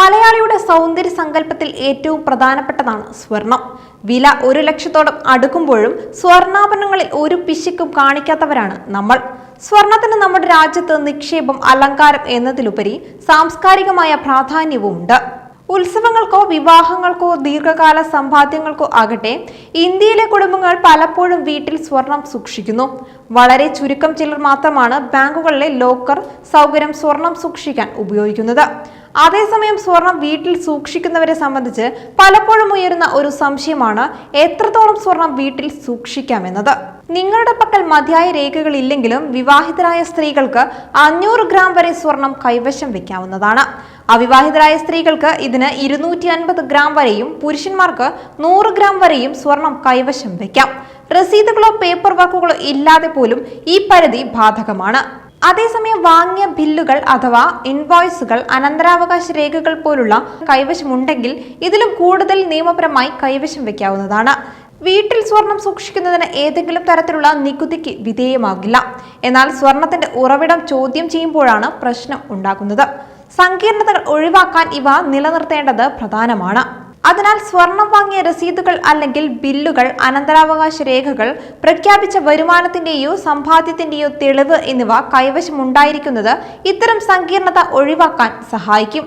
മലയാളിയുടെ സൗന്ദര്യ സങ്കല്പത്തിൽ ഏറ്റവും പ്രധാനപ്പെട്ടതാണ് സ്വർണം. വില ഒരു ലക്ഷത്തോളം അടുക്കുമ്പോഴും സ്വർണാഭരണങ്ങളിൽ ഒരു പിശിക്കും കാണിക്കാത്തവരാണ് നമ്മൾ. സ്വർണത്തിന് നമ്മുടെ രാജ്യത്ത് നിക്ഷേപം അലങ്കാരം എന്നതിലുപരി സാംസ്കാരികമായ പ്രാധാന്യവും ഉണ്ട് ഉത്സവങ്ങൾക്കോ വിവാഹങ്ങൾക്കോ ദീർഘകാല സമ്പാദ്യങ്ങൾക്കോ ആകട്ടെ ഇന്ത്യയിലെ കുടുംബങ്ങൾ പലപ്പോഴും വീട്ടിൽ സ്വർണം സൂക്ഷിക്കുന്നു. വളരെ ചുരുക്കം ചിലർ മാത്രമാണ് ബാങ്കുകളിലെ ലോക്കർ സൗകര്യം സ്വർണം സൂക്ഷിക്കാൻ ഉപയോഗിക്കുന്നത്. അതേസമയം സ്വർണം വീട്ടിൽ സൂക്ഷിക്കുന്നവരെ സംബന്ധിച്ച് പലപ്പോഴും ഉയരുന്ന ഒരു സംശയമാണ് എത്രത്തോളം സ്വർണം വീട്ടിൽ സൂക്ഷിക്കാമെന്നത്. നിങ്ങളുടെ പക്കൽ മതിയായ രേഖകൾ ഇല്ലെങ്കിലും വിവാഹിതരായ സ്ത്രീകൾക്ക് അഞ്ഞൂറ് ഗ്രാം വരെ സ്വർണം കൈവശം വെക്കാവുന്നതാണ്. അവിവാഹിതരായ സ്ത്രീകൾക്ക് ഇതിന് ഇരുന്നൂറ്റി അൻപത് ഗ്രാം വരെയും പുരുഷന്മാർക്ക് നൂറ് ഗ്രാം വരെയും സ്വർണം കൈവശം വെക്കാം. രസീതുകളോ പേപ്പർ വർക്കുകളോ ഇല്ലാതെ പോലും ഈ പരിധി ബാധകമാണ്. അതേസമയം വാങ്ങിയ ബില്ലുകൾ അഥവാ ഇൻവോയ്സുകൾ അനന്തരാവകാശ രേഖകൾ പോലുള്ള കൈവശമുണ്ടെങ്കിൽ ഇതിലും കൂടുതൽ നിയമപരമായി കൈവശം വെക്കാവുന്നതാണ് വീട്ടിൽ സ്വർണം സൂക്ഷിക്കുന്നതിന് ഏതെങ്കിലും തരത്തിലുള്ള നികുതിക്ക് വിധേയമാകില്ല. എന്നാൽ സ്വർണത്തിന്റെ ഉറവിടം ചോദ്യം ചെയ്യുമ്പോഴാണ് പ്രശ്നം ഉണ്ടാകുന്നത്. സങ്കീർണതകൾ ഒഴിവാക്കാൻ ഇവ നിലനിർത്തേണ്ടത് പ്രധാനമാണ്. അതിനാൽ സ്വർണം വാങ്ങിയ രസീതുകൾ അല്ലെങ്കിൽ ബില്ലുകൾ അനന്തരാവകാശ രേഖകൾ പ്രഖ്യാപിച്ച വരുമാനത്തിന്റെയോ സമ്പാദ്യത്തിന്റെയോ തെളിവ് എന്നിവ കൈവശമുണ്ടായിരിക്കുന്നത് ഇത്തരം സങ്കീർണത ഒഴിവാക്കാൻ സഹായിക്കും.